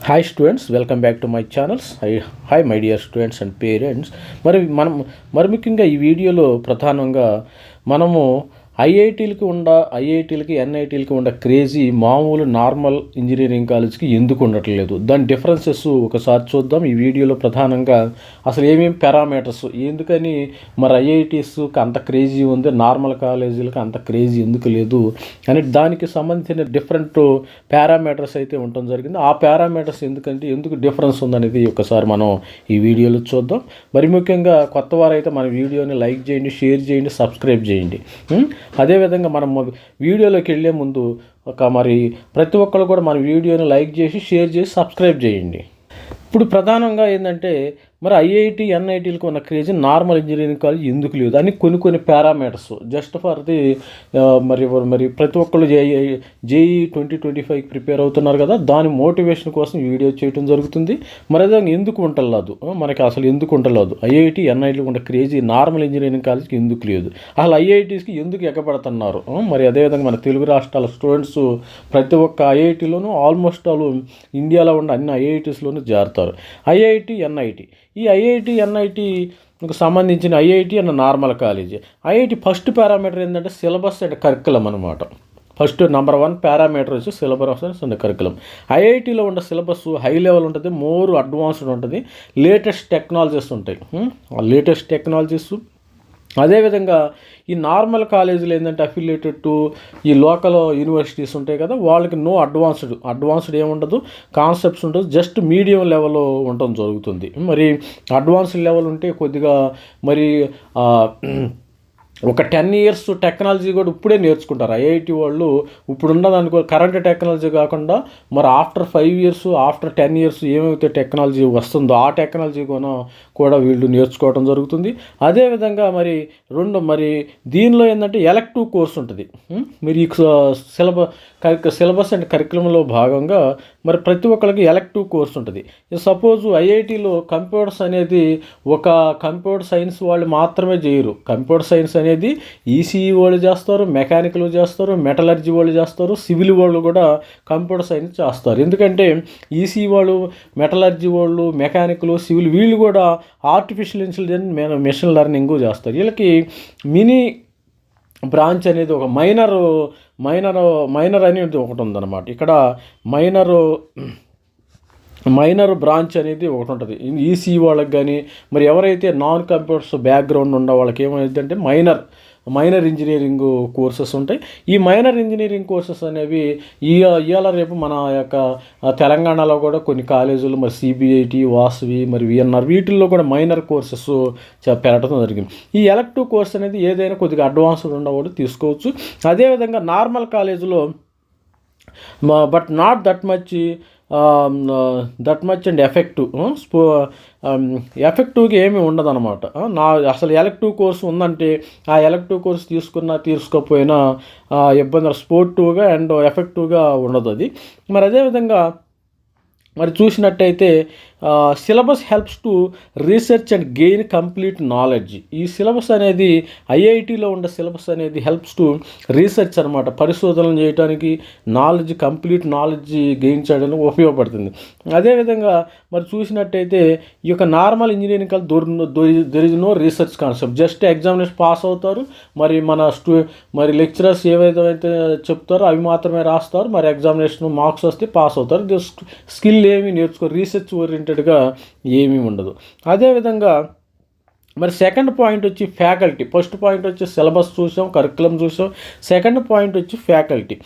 Hi students welcome back to my channels hi hi my dear students and parents మరి మనం మరి ముఖ్యంగా ఈ వీడియోలో ప్రధానంగా మనము ఐఐటీలకి ఉండ ఐఐటీలకి ఎన్ఐటీలకి ఉండ క్రేజీ మామూలు నార్మల్ ఇంజనీరింగ్ కాలేజ్కి ఎందుకు ఉండట్లేదు? దాని డిఫరెన్సెస్ ఒకసారి చూద్దాం. ఈ వీడియోలో ప్రధానంగా అసలు ఏమేమి పారామీటర్స్? ఎందుకని మరి ఐఐటీస్కి అంత క్రేజీ ఉంది? నార్మల్ కాలేజీలకి అంత క్రేజీ ఎందుకు లేదు? అని దానికి సంబంధించిన డిఫరెంట్ పారామీటర్స్ అయితే ఉండటం జరిగింది. ఆ పారామీటర్స్ ఎందుకంటే ఎందుకు డిఫరెన్స్ ఉందనేది ఒకసారి మనం ఈ వీడియోలో చూద్దాం. మరి ముఖ్యంగా కొత్త వారైతే మన వీడియోని లైక్ చేయండి షేర్ చేయండి సబ్స్క్రైబ్ చేయండి. అదేవిధంగా మనం వీడియోలోకి వెళ్ళే ముందు ఒక మరి ప్రతి ఒక్కరు కూడా మన వీడియోని లైక్ చేసి షేర్ చేసి సబ్స్క్రైబ్ చేయండి. ఇప్పుడు ప్రధానంగా ఏంటంటే మరి ఐఐటి ఎన్ఐటీలకు ఉన్న క్రేజ్ నార్మల్ ఇంజనీరింగ్ కాలేజ్ ఎందుకు లేదు? అని కొన్ని కొన్ని పారామీటర్స్. జస్ట్ ఫర్ ది మరి మరి ప్రతి ఒక్కళ్ళు JEE JEE twenty twenty five prepare అవుతున్నారు కదా దాని మోటివేషన్ కోసం వీడియో చేయడం జరుగుతుంది. మరి అదే ఎందుకు ఉండలేదు? మనకి అసలు ఎందుకు ఉండలేదు? ఐఐటి ఎన్ఐటీలకు ఉన్న క్రేజీ నార్మల్ ఇంజనీరింగ్ కాలేజ్కి ఎందుకు లేదు? అసలు ఐఐటీస్కి ఎందుకు ఎగబడుతున్నారు? మరి అదేవిధంగా మన తెలుగు రాష్ట్రాల స్టూడెంట్స్ ప్రతి ఒక్క ఐఐటీలోనూ ఆల్మోస్ట్ ఆల్ ఇండియాలో ఉన్న అన్ని ఐఐటీస్లోనూ జారుతారు. ఐఐటి ఎన్ఐటి ఈ ఐఐటి ఎన్ఐటి సంబంధించిన ఐఐటి అన్న normal college. IIT first parameter ఏంటంటే సిలబస్ అండ్ కరికులం అనమాట ఫస్ట్ నెంబర్ వన్ పారామీటర్ వచ్చి సిలబస్ అండ్ కరికులం. ఐఐటీలో ఉన్న సిలబస్ హై లెవెల్ ఉంటుంది మోర్ అడ్వాన్స్డ్ ఉంటుంది. లేటెస్ట్ టెక్నాలజీస్ ఉంటాయి. లేటెస్ట్ టెక్నాలజీస్ అదేవిధంగా ఈ నార్మల్ కాలేజీలు ఏంటంటే అఫిలియేటెడ్ టు ఈ లోకల్ యూనివర్సిటీస్ ఉంటాయి కదా వాళ్ళకి నో అడ్వాన్స్డ్ అడ్వాన్స్డ్ ఏముండదు కాన్సెప్ట్స్ ఉండదు జస్ట్ మీడియం లెవెల్లో ఉండటం జరుగుతుంది. మరి అడ్వాన్స్డ్ లెవెల్ ఉంటే కొద్దిగా మరి ఒక టెన్ ఇయర్స్ టెక్నాలజీ కూడా ఇప్పుడే నేర్చుకుంటారు. ఐఐటి వాళ్ళు ఇప్పుడు ఉన్నదనుకో కరెంట్ టెక్నాలజీ కాకుండా మరి after five years after ten years ఏమైతే టెక్నాలజీ వస్తుందో ఆ టెక్నాలజీ కూడా కూడా వీళ్ళు నేర్చుకోవడం జరుగుతుంది. అదేవిధంగా మరి రెండు మరి దీనిలో ఏంటంటే ఎలక్టివ్ కోర్స్ ఉంటుంది. మీరు ఈ సిలబ సిలబస్ అండ్ కరికులంలో భాగంగా మరి ప్రతి ఒక్కరికి ఎలక్టివ్ కోర్స్ ఉంటుంది. సపోజ్ ఐఐటిలో కంప్యూటర్స్ అనేది ఒక కంప్యూటర్ సైన్స్ వాళ్ళు మాత్రమే చేయరు. కంప్యూటర్ సైన్స్ అనేది అనేది ఈసీఈ వాళ్ళు చేస్తారు మెకానికల్ చేస్తారు మెటలర్జీ వాళ్ళు చేస్తారు సివిల్ వాళ్ళు కూడా కంప్యూటర్ సైన్స్ చేస్తారు. ఎందుకంటే ఈసీ వాళ్ళు మెటలర్జీ వాళ్ళు మెకానికల్ సివిల్ వీళ్ళు కూడా ఆర్టిఫిషియల్ ఇంటెలిజెన్స్ మెషిన్ లెర్నింగ్ చేస్తారు. వీళ్ళకి మినీ బ్రాంచ్ అనేది ఒక మైనర్ మైనర్ మైనర్ అనేది ఒకటి ఉందన్నమాట. ఇక్కడ మైనరు మైనర్ బ్రాంచ్ అనేది ఒకటి ఉంటుంది. ఈసీ వాళ్ళకి కానీ మరి ఎవరైతే నాన్ కంప్యూటర్స్ బ్యాక్గ్రౌండ్ ఉన్న వాళ్ళకి ఏమైంది అంటే మైనర్ మైనర్ ఇంజనీరింగ్ కోర్సెస్ ఉంటాయి. ఈ మైనర్ ఇంజనీరింగ్ కోర్సెస్ అనేవి ఈ ఇవాళ రేపు మన యొక్క తెలంగాణలో కూడా కొన్ని కాలేజీలు మరి సిబిఐటి వాసవి మరి విఎన్ఆర్ వీటిల్లో కూడా మైనర్ కోర్సెస్ పెట్టడం జరిగింది. ఈ ఎలక్టివ్ కోర్స్ అనేది ఏదైనా కొద్దిగా అడ్వాన్స్డ్ ఉండకూడదు తీసుకోవచ్చు. అదేవిధంగా నార్మల్ కాలేజీలో but not that much that much and effective స్పో ఎఫెక్టివ్గా ఏమీ ఉండదన్నమాట. Uh, నా అసలు ఎలక్టివ్ కోర్స్ ఉందంటే ఆ ఎలక్టివ్ కోర్స్ తీసుకున్నా తీసుకోకపోయినా ఆ, ఇబ్బంది స్పోర్టివ్గా అండ్ ఎఫెక్టివ్గా ఉండదు అది. మరి అదేవిధంగా మరి చూసినట్టయితే syllabus helps to research and gain complete knowledge. ఈ సిలబస్ అనేది ఐఐటిలో ఉండే సిలబస్ అనేది హెల్ప్స్ టు రీసెర్చ్ అనమాట పరిశోధనలు చేయడానికి నాలెడ్జ్ కంప్లీట్ నాలెడ్జ్ గెయిన్ చేయడానికి ఉపయోగపడుతుంది. అదేవిధంగా మరి చూసినట్టయితే ఈ యొక్క నార్మల్ ఇంజనీరింగ్ కల్ దొర్ is no research concept just examination pass అవుతారు. మరి మన స్టూ మరి లెక్చరర్స్ ఏవైతే చెప్తారో అవి మాత్రమే రాస్తారు. మరి ఎగ్జామినేషన్ మార్క్స్ వస్తే పాస్ అవుతారు. స్కిల్ ఏమీ నేర్చుకో రీసెర్చ్ రిలేటెడ్గా ఏమీ ఉండదు. అదేవిధంగా మరి సెకండ్ పాయింట్ వచ్చి ఫ్యాకల్టీ ఫస్ట్ పాయింట్ వచ్చి సిలబస్ చూసాం కరికులం చూసాం. సెకండ్ పాయింట్ వచ్చి ఫ్యాకల్టీ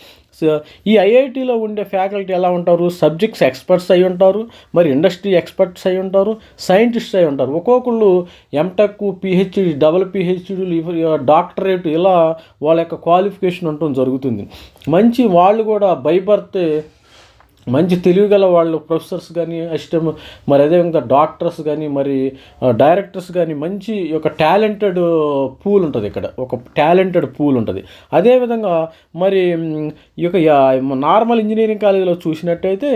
ఈ ఐఐటిలో ఉండే ఫ్యాకల్టీ ఎలా ఉంటారు? సబ్జెక్ట్స్ ఎక్స్పర్ట్స్ అయి ఉంటారు మరి ఇండస్ట్రీ ఎక్స్పర్ట్స్ అయి ఉంటారు సైంటిస్ట్ అయి ఉంటారు. ఒక్కొక్కళ్ళు ఎంటెక్ పిహెచ్డి డబుల్ పిహెచ్డీలు డాక్టరేట్ ఇలా వాళ్ళ యొక్క క్వాలిఫికేషన్ ఉండటం జరుగుతుంది. మంచి వాళ్ళు కూడా భయపడితే మంచి తెలివిగల వాళ్ళు ప్రొఫెసర్స్ కానీ అసిస్టెంట్ మరి అదేవిధంగా డాక్టర్స్ కానీ మరి డైరెక్టర్స్ కానీ మంచి ఒక టాలెంటెడ్ పూల్ ఉంటుంది ఇక్కడ. ఒక టాలెంటెడ్ పూల్ ఉంటుంది. అదేవిధంగా మరి ఈ యొక్క నార్మల్ ఇంజనీరింగ్ కాలేజీలో చూసినట్టయితే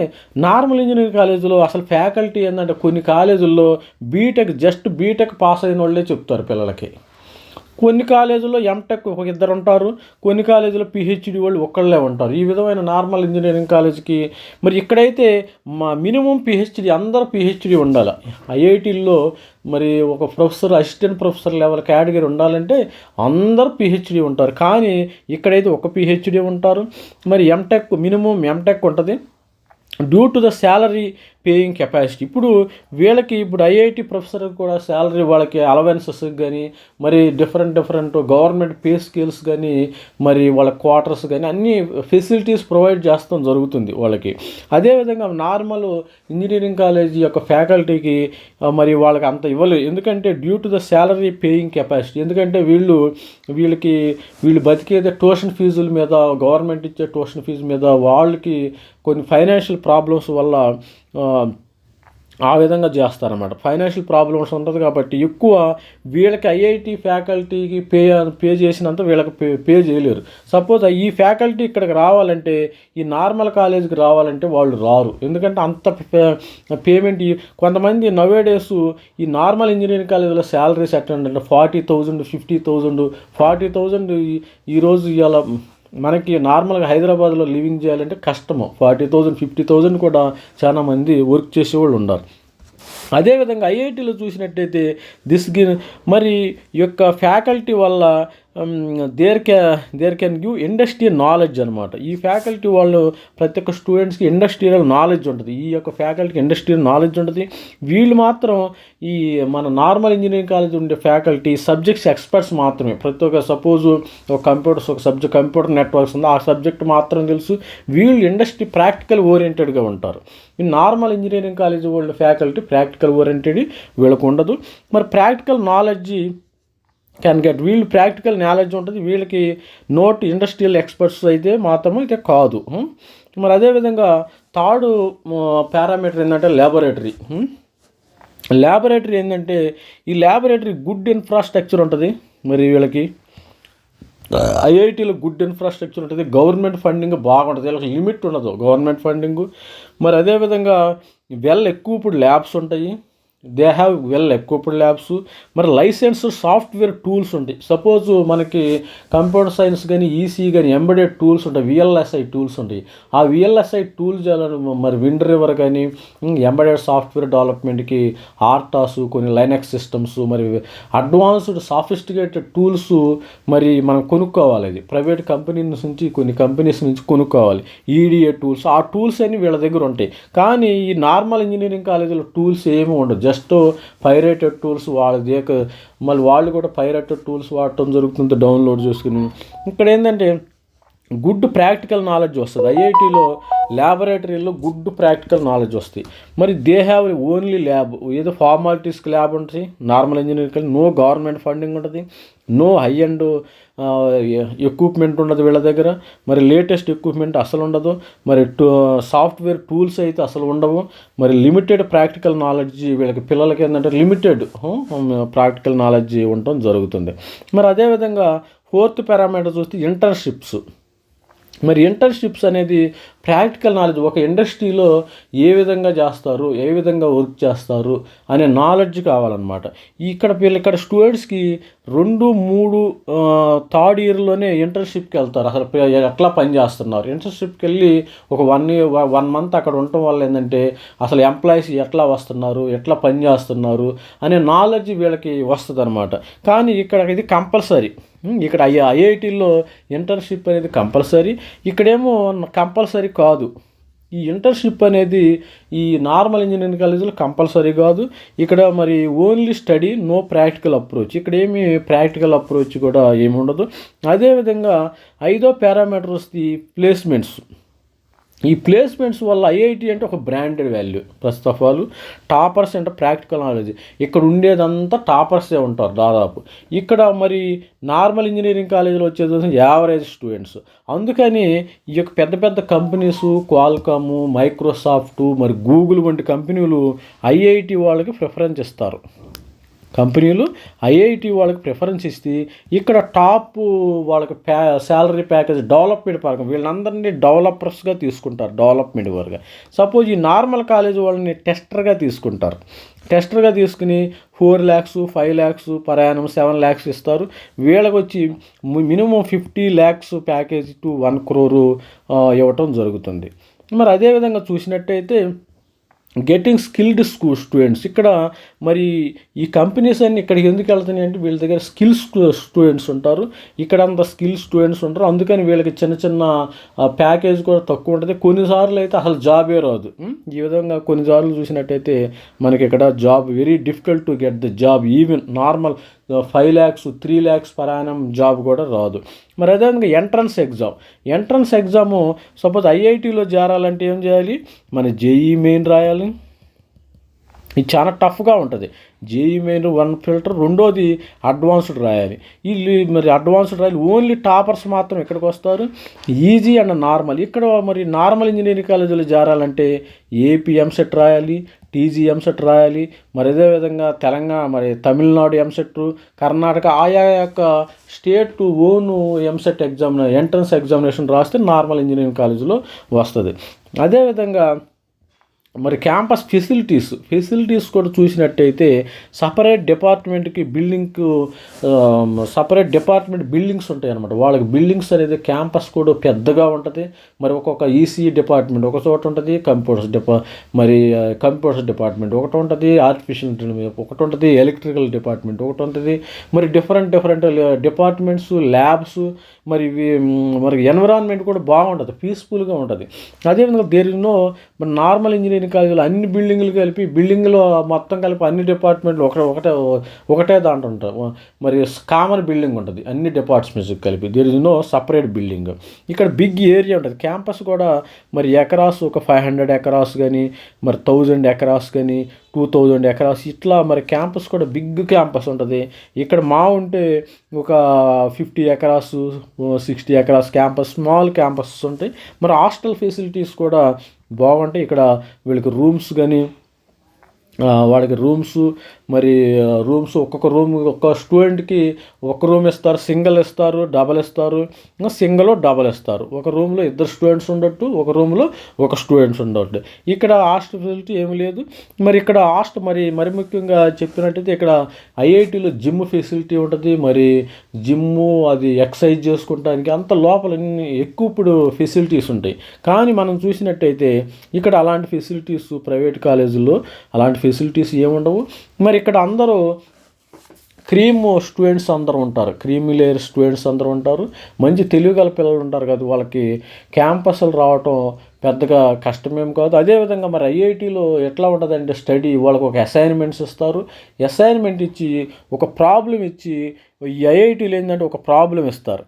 నార్మల్ ఇంజనీరింగ్ కాలేజీలో అసలు ఫ్యాకల్టీ ఏంటంటే కొన్ని కాలేజీల్లో బీటెక్ జస్ట్ బీటెక్ పాస్ అయిన వాళ్ళే చెప్తారు పిల్లలకి. కొన్ని కాలేజీలో ఎంటెక్ ఒక ఇద్దరు ఉంటారు కొన్ని కాలేజీలో పిహెచ్డి వాళ్ళు ఒక్కళ్ళే ఉంటారు. ఈ విధమైన నార్మల్ ఇంజనీరింగ్ కాలేజీకి మరి ఇక్కడైతే మా మినిమం పిహెచ్డి అందరూ పిహెచ్డి ఉండాలి. ఐఐటీల్లో మరి ఒక professor assistant professor level category ఉండాలంటే అందరూ పిహెచ్డి ఉంటారు. కానీ ఇక్కడైతే ఒక పిహెచ్డి ఉంటారు. మరి ఎంటెక్ మినిమం ఎంటెక్ ఉంటుంది. Due to the salary paying capacity ఇప్పుడు వీళ్ళకి ఇప్పుడు ఐఐటి ప్రొఫెసర్ కూడా శాలరీ వాళ్ళకి అలవెన్సెస్ కానీ మరి different different government pay scales కానీ మరి వాళ్ళ క్వార్టర్స్ కానీ అన్ని ఫెసిలిటీస్ ప్రొవైడ్ చేస్తాం జరుగుతుంది వాళ్ళకి. అదేవిధంగా నార్మల్ ఇంజనీరింగ్ కాలేజీ యొక్క ఫ్యాకల్టీకి మరి వాళ్ళకి అంత ఇవ్వలేదు. ఎందుకంటే due to the salary paying capacity ఎందుకంటే వీళ్ళు వీళ్ళకి వీళ్ళు బతికేదే ట్యూషన్ ఫీజుల మీద గవర్నమెంట్ ఇచ్చే ట్యూషన్ ఫీజు మీద వాళ్ళకి కొన్ని ఫైనాన్షియల్ ప్రాబ్లమ్స్ వల్ల ఆ, విధంగా చేస్తారన్నమాట. ఫైనాన్షియల్ ప్రాబ్లమ్స్ ఉంటుంది కాబట్టి ఎక్కువ వీళ్ళకి ఐఐటి ఫ్యాకల్టీకి పే పే చేసినంత వీళ్ళకి పే పే చేయలేరు. సపోజ్ ఈ ఫ్యాకల్టీ ఇక్కడికి రావాలంటే ఈ నార్మల్ కాలేజీకి రావాలంటే వాళ్ళు రారు. ఎందుకంటే అంత పేమెంట్ కొంతమంది నవే డేస్ ఈ నార్మల్ ఇంజనీరింగ్ కాలేజీలో శాలరీస్ ఎట్లా అంటే forty thousand fifty thousand forty thousand ఈరోజు ఇవాళ మనకి నార్మల్గా హైదరాబాద్లో లివింగ్ చేయాలంటే కష్టము. ఫార్టీ థౌజండ్ ఫిఫ్టీ థౌజండ్ కూడా చాలా మంది వర్క్ చేసేవాళ్ళు ఉన్నారు అదేవిధంగా ఐఐటీలో చూసినట్టయితే దిస్ గి మరి యొక్క ఫ్యాకల్టీ వల్ల there can there can give industrial knowledge అనమాట ఈ ఫ్యాకల్టీ వాళ్ళు ప్రతి ఒక్క స్టూడెంట్స్కి ఇండస్ట్రియల్ నాలెడ్జ్ ఉంటుంది. ఈ యొక్క ఫ్యాకల్టీకి ఇండస్ట్రియల్ నాలెడ్జ్ ఉంటుంది. వీళ్ళు మాత్రం ఈ మన నార్మల్ ఇంజనీరింగ్ కాలేజ్ ఉండే ఫ్యాకల్టీ సబ్జెక్ట్స్ ఎక్స్పర్ట్స్ మాత్రమే. ప్రతి ఒక్క సపోజ్ ఒక కంప్యూటర్స్ ఒక సబ్జెక్ట్ కంప్యూటర్ నెట్వర్క్స్ ఉంది. ఆ సబ్జెక్ట్ మాత్రం తెలుసు. వీళ్ళు ఇండస్ట్రీ ప్రాక్టికల్ ఓరియంటెడ్గా ఉంటారు. ఈ నార్మల్ ఇంజనీరింగ్ కాలేజ్ వాళ్ళ ఫ్యాకల్టీ ప్రాక్టికల్ ఓరియంటెడ్ వీళ్ళకు ఉండదు. మరి ప్రాక్టికల్ నాలెడ్జ్ క్యాన్ గెట్ వీళ్ళు ప్రాక్టికల్ నాలెడ్జ్ ఉంటుంది వీళ్ళకి నోట్ ఇండస్ట్రియల్ ఎక్స్పర్ట్స్ అయితే మాత్రం అయితే కాదు. మరి అదేవిధంగా థర్డ్ పారామీటర్ ఏంటంటే ల్యాబొరేటరీ ల్యాబొరేటరీ ఏంటంటే ఈ ల్యాబొరేటరీ గుడ్ ఇన్ఫ్రాస్ట్రక్చర్ ఉంటుంది మరి వీళ్ళకి. ఐఐటీలో గుడ్ ఇన్ఫ్రాస్ట్రక్చర్ ఉంటుంది గవర్నమెంట్ ఫండింగ్ బాగుంటుంది వీళ్ళకి లిమిట్ ఉండదు. గవర్నమెంట్ ఫండింగ్ మరి అదేవిధంగా వెల్ ఇప్పుడు ల్యాబ్స్ ఉంటాయి. They have well equipped labs మరి లైసెన్స్ సాఫ్ట్వేర్ టూల్స్ ఉంటాయి సపోజ్ మనకి కంప్యూటర్ సైన్స్ కానీ ఈసీ కానీ ఎంబెడెడ్ టూల్స్ ఉంటాయి విఎల్ఎస్ఐ టూల్స్ ఉంటాయి ఆ విఎల్ఎస్ఐ టూల్స్ మరి విండ్ రివర్ కానీ ఎంబెడెడ్ సాఫ్ట్వేర్ డెవలప్మెంట్కి ఆర్టాస్ కొన్ని లైనక్స్ సిస్టమ్స్ మరి అడ్వాన్స్డ్ సాఫిస్టికేటెడ్ టూల్స్ మరి మనం కొనుక్కోవాలి అది. ప్రైవేట్ కంపెనీస్ నుంచి కొన్ని కంపెనీస్ నుంచి కొనుక్కోవాలి. ఈడిఏ టూల్స్ ఆ టూల్స్ అన్ని వీళ్ళ దగ్గర ఉంటాయి. కానీ ఈ నార్మల్ ఇంజనీరింగ్ కాలేజీలో టూల్స్ ఏమీ ఉండదు జస్ట్ పైరేటెడ్ టూల్స్ వాళ్ళ మళ్ళీ వాళ్ళు కూడా పైరేటెడ్ టూల్స్ వాడటం జరుగుతుంది డౌన్లోడ్ చేసుకుని. ఇక్కడ ఏంటంటే గుడ్ ప్రాక్టికల్ నాలెడ్జ్ వస్తుంది. ఐఐటీలో ల్యాబొరేటరీలో గుడ్ ప్రాక్టికల్ నాలెడ్జ్ వస్తాయి మరి దే హ్యావ్ ఓన్లీ ల్యాబ్. ఏదో ఫార్మాలిటీస్కి ల్యాబ్ ఉంటుంది. Normal engineering no government funding ఉంటుంది. నో హై అండ్ ఎక్విప్మెంట్ ఉండదు వీళ్ళ దగ్గర. మరి లేటెస్ట్ ఎక్విప్మెంట్ అసలు ఉండదు. మరి సాఫ్ట్వేర్ టూల్స్ అయితే అసలు ఉండవు. మరి లిమిటెడ్ ప్రాక్టికల్ నాలెడ్జ్ వీళ్ళకి పిల్లలకి ఏంటంటే లిమిటెడ్ ప్రాక్టికల్ నాలెడ్జ్ ఉండటం జరుగుతుంది. మరి అదేవిధంగా ఫోర్త్ పారామీటర్ చూస్తే ఇంటర్న్షిప్స్. మరి ఇంటర్న్షిప్స్ అనేది ప్రాక్టికల్ నాలెడ్జ్ ఒక ఇండస్ట్రీలో ఏ విధంగా చేస్తారు ఏ విధంగా వర్క్ చేస్తారు అనే నాలెడ్జ్ కావాలన్నమాట. ఇక్కడ వీళ్ళు ఇక్కడ స్టూడెంట్స్కి రెండు మూడు థర్డ్ ఇయర్లోనే ఇంటర్న్షిప్కి వెళ్తారు. అసలు ఎట్లా పని చేస్తున్నారు? ఇంటర్న్షిప్కి వెళ్ళి ఒక వన్ ఇయర్ వన్ మంత్ అక్కడ ఉండటం వల్ల ఏంటంటే అసలు ఎంప్లాయీస్ ఎట్లా వస్తున్నారు ఎట్లా పని చేస్తున్నారు అనే నాలెడ్జ్ వీళ్ళకి వస్తుంది అనమాట కానీ ఇక్కడ ఇది కంపల్సరీ ఇక్కడ ఐ ఐఐటీలో ఇంటర్న్షిప్ అనేది కంపల్సరీ ఇక్కడేమో కంపల్సరీ కాదు. ఈ ఇంటర్న్షిప్ అనేది ఈ నార్మల్ ఇంజనీరింగ్ కాలేజీలో కంపల్సరీ కాదు. ఇక్కడ మరి only study no practical approach ఇక్కడ ఏమి ప్రాక్టికల్ అప్రోచ్ కూడా ఏమి ఉండదు అదేవిధంగా ఐదో పారామీటర్ ది ప్లేస్మెంట్స్ ఈ ప్లేస్మెంట్స్ వల్ల ఐఐటి అంటే ఒక branded value. First of all toppers అంటే ప్రాక్టికల్ నాలెడ్జ్. ఇక్కడ ఉండేదంతా టాపర్సే ఉంటారు దాదాపు. ఇక్కడ మరి నార్మల్ ఇంజనీరింగ్ కాలేజీలో వచ్చేది యావరేజ్ స్టూడెంట్స్. అందుకని ఈ యొక్క పెద్ద పెద్ద కంపెనీస్ క్వాల్కామ్ మైక్రోసాఫ్ట్ మరి గూగుల్ వంటి కంపెనీలు ఐఐటి వాళ్ళకి ప్రిఫరెన్స్ ఇస్తారు. కంపెనీలు ఐఐటి వాళ్ళకి ప్రిఫరెన్స్ ఇస్తే ఇక్కడ టాప్ వాళ్ళకి ప్యా శాలరీ ప్యాకేజ్ డెవలప్మెంట్ పరంగా వీళ్ళందరినీ డెవలపర్స్గా తీసుకుంటారు డెవలప్మెంట్ వారుగా సపోజ్ ఈ నార్మల్ కాలేజ్ వాళ్ళని టెస్టర్గా తీసుకుంటారు. టెస్టర్గా తీసుకుని ఫోర్ ల్యాక్స్ ఫైవ్ ల్యాక్స్ ప్రయాణం సెవెన్ ల్యాక్స్ ఇస్తారు. వీళ్ళకి వచ్చి minimum fifty lakhs package to one crore ఇవ్వటం జరుగుతుంది. మరి అదేవిధంగా చూసినట్టయితే గెటింగ్ స్కిల్డ్ స్కూ స్టూడెంట్స్ ఇక్కడ మరి ఈ కంపెనీస్ అన్ని ఇక్కడికి ఎందుకు వెళ్తున్నాయి అంటే వీళ్ళ దగ్గర స్కిల్స్ స్టూడెంట్స్ ఉంటారు. ఇక్కడ అంత స్కిల్ స్టూడెంట్స్ ఉంటారు. అందుకని వీళ్ళకి చిన్న చిన్న ప్యాకేజ్ కూడా తక్కువ ఉంటుంది. కొన్నిసార్లు అయితే అసలు జాబే రాదు. ఈ విధంగా కొన్నిసార్లు చూసినట్టయితే మనకి ఇక్కడ job very difficult to get the job even normal five lakhs three lakhs పరాయణం job కూడా రాదు. మరి అదేవిధంగా entrance exam. Entrance exam suppose ఐఐటీలో చేరాలంటే ఏం చేయాలి? మన జేఈ మెయిన్ రాయాలి. ఇది చాలా టఫ్గా ఉంటుంది. జేఈ మెయిన్ వన్ ఫిల్టర్ రెండోది అడ్వాన్స్డ్ రాయాలి. వీళ్ళు మరి అడ్వాన్స్డ్ రాయాలి. ఓన్లీ టాపర్స్ మాత్రం ఇక్కడికి వస్తారు? Easy and normal. ఇక్కడ మరి నార్మల్ ఇంజనీరింగ్ కాలేజీలో చేరాలంటే ఏపీ ఎంసెట్ రాయాలి? టీజీ ఎంసెట్ రాయాలి మరి అదేవిధంగా తెలంగాణ మరి తమిళనాడు ఎంసెట్ కర్ణాటక ఆయా యొక్క state own EAMCET exam entrance examination రాస్తే నార్మల్ ఇంజనీరింగ్ కాలేజీలో వస్తుంది. అదేవిధంగా మరి క్యాంపస్ ఫెసిలిటీస్ ఫెసిలిటీస్ కూడా చూసినట్టయితే సపరేట్ డిపార్ట్మెంట్కి బిల్డింగ్ సపరేట్ డిపార్ట్మెంట్ బిల్డింగ్స్ ఉంటాయి అనమాట వాళ్ళకి బిల్డింగ్స్ అనేది క్యాంపస్ కూడా పెద్దగా ఉంటుంది. మరి ఒక్కొక్క ఈసీ డిపార్ట్మెంట్ ఒక చోట ఉంటుంది కంప్యూటర్స్ డిపా మరి కంప్యూటర్స్ డిపార్ట్మెంట్ ఒకటి ఉంటుంది ఆర్టిఫిషియల్ ఒకటి ఉంటుంది ఎలక్ట్రికల్ డిపార్ట్మెంట్ ఒకటి ఉంటుంది. మరి డిఫరెంట్ డిఫరెంట్ డిపార్ట్మెంట్స్ ల్యాబ్స్ మరి మరి ఎన్విరాన్మెంట్ కూడా బాగుంటుంది పీస్ఫుల్గా ఉంటుంది. అదేవిధంగా దేర్ నో మరి నార్మల్ ఇంజనీరింగ్ కాలేజీలో అన్ని బిల్డింగ్లు కలిపి బిల్డింగ్లో మొత్తం కలిపి అన్ని డిపార్ట్మెంట్లు ఒకటే ఒకటే ఒకటే దాంట్లో ఉంటారు. మరి కామన్ బిల్డింగ్ ఉంటుంది. అన్ని డిపార్ట్మెంట్స్ కలిపి. There is no separate building ఇక్కడ బిగ్ ఏరియా ఉంటుంది. క్యాంపస్ కూడా మరి ఎకరాస్ ఒక ఫైవ్ హండ్రెడ్ ఎకరాస్ కానీ మరి థౌజండ్ ఎకరాస్ కానీ టూ థౌజండ్ ఎకరాస్ ఇట్లా మరి క్యాంపస్ కూడా బిగ్ క్యాంపస్ ఉంటుంది. ఇక్కడ మా ఉంటే ఒక fifty acres sixty acres campus small campus ఉంటాయి. మరి హాస్టల్ ఫెసిలిటీస్ కూడా బాగుంటాయి. ఇక్కడ వీళ్ళకి రూమ్స్ కానీ వాడికి రూమ్స్ మరి రూమ్స్ ఒక్కొక్క రూమ్ ఒక్క స్టూడెంట్కి ఒక రూమ్ ఇస్తారు సింగిల్ ఇస్తారు డబల్ ఇస్తారు సింగిల్ డబల్ ఇస్తారు. ఒక రూమ్లో ఇద్దరు స్టూడెంట్స్ ఉండట్టు ఒక రూమ్లో ఒక స్టూడెంట్స్ ఉండొట్టు. ఇక్కడ హాస్టల్ ఫెసిలిటీ ఏమి లేదు. మరి ఇక్కడ హాస్టల్ మరి మరి ముఖ్యంగా చెప్పినట్టయితే ఇక్కడ ఐఐటీలో జిమ్ ఫెసిలిటీ ఉంటుంది. మరి జిమ్ము అది ఎక్సర్సైజ్ చేసుకోవడానికి అంత లోపల ఎక్కువ ఇప్పుడు ఫెసిలిటీస్ ఉంటాయి. కానీ మనం చూసినట్టయితే ఇక్కడ అలాంటి ఫెసిలిటీస్ ప్రైవేట్ కాలేజీల్లో అలాంటి ఫెసిలిటీస్ ఏముండవు. మరి ఇక్కడ అందరూ క్రీమ్ స్టూడెంట్స్ అందరూ ఉంటారు. క్రీమీ లేయర్ స్టూడెంట్స్ అందరూ ఉంటారు. మంచి తెలివి గల పిల్లలు ఉంటారు కదా వాళ్ళకి క్యాంపస్లు రావటం పెద్దగా కష్టమేం కాదు. అదేవిధంగా మరి ఐఐటీలో ఎట్లా ఉంటుందంటే స్టడీ వాళ్ళకి ఒక అసైన్మెంట్స్ ఇస్తారు. అసైన్మెంట్ ఇచ్చి ఒక ప్రాబ్లం ఇచ్చి ఈ ఐఐటీలో ఏంటంటే ఒక ప్రాబ్లం ఇస్తారు.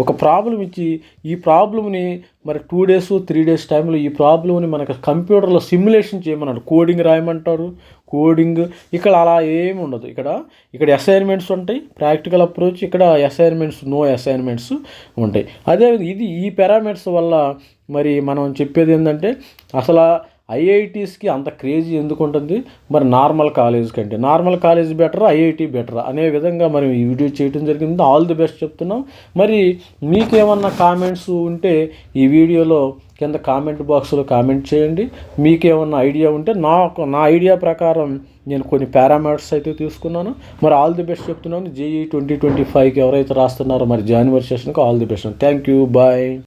ఒక ప్రాబ్లం ఇచ్చి ఈ ప్రాబ్లమ్ని మరి టూ డేస్ త్రీ డేస్ టైంలో ఈ ప్రాబ్లమ్ని మనకు కంప్యూటర్లో సిమ్యులేషన్ చేయమన్నాడు. కోడింగ్ రాయమంటారు. కోడింగ్ ఇక్కడ అలా ఏమి ఉండదు. ఇక్కడ ఇక్కడ అసైన్మెంట్స్ ఉంటాయి. ప్రాక్టికల్ అప్రోచ్ ఇక్కడ అసైన్మెంట్స్ నో అసైన్మెంట్స్ ఉంటాయి. అదే ఇది ఈ పారామీటర్స్ వల్ల మరి మనం చెప్పేది ఏంటంటే అసలు ఐఐటీస్కి అంత క్రేజీ ఎందుకు ఉంటుంది మరి నార్మల్ కాలేజ్ కంటే. Normal college better IIT better? అనే విధంగా మనం ఈ వీడియో చేయడం జరిగింది. ఆల్ ది బెస్ట్ చెప్తున్నాం. మరి మీకేమన్నా కామెంట్స్ ఉంటే ఈ వీడియోలో కింద కామెంట్ బాక్స్లో కామెంట్ చేయండి. మీకేమన్నా ఐడియా ఉంటే నాకు నా ఐడియా ప్రకారం నేను కొన్ని పారామీటర్స్ అయితే తీసుకున్నాను. మరి ఆల్ ది బెస్ట్ చెప్తున్నాను. జేఈ ట్వంటీ ట్వంటీ ఫైవ్కి ఎవరైతే రాస్తున్నారో మరి జనవరి సెషన్కి all the best. Thank you. Bye.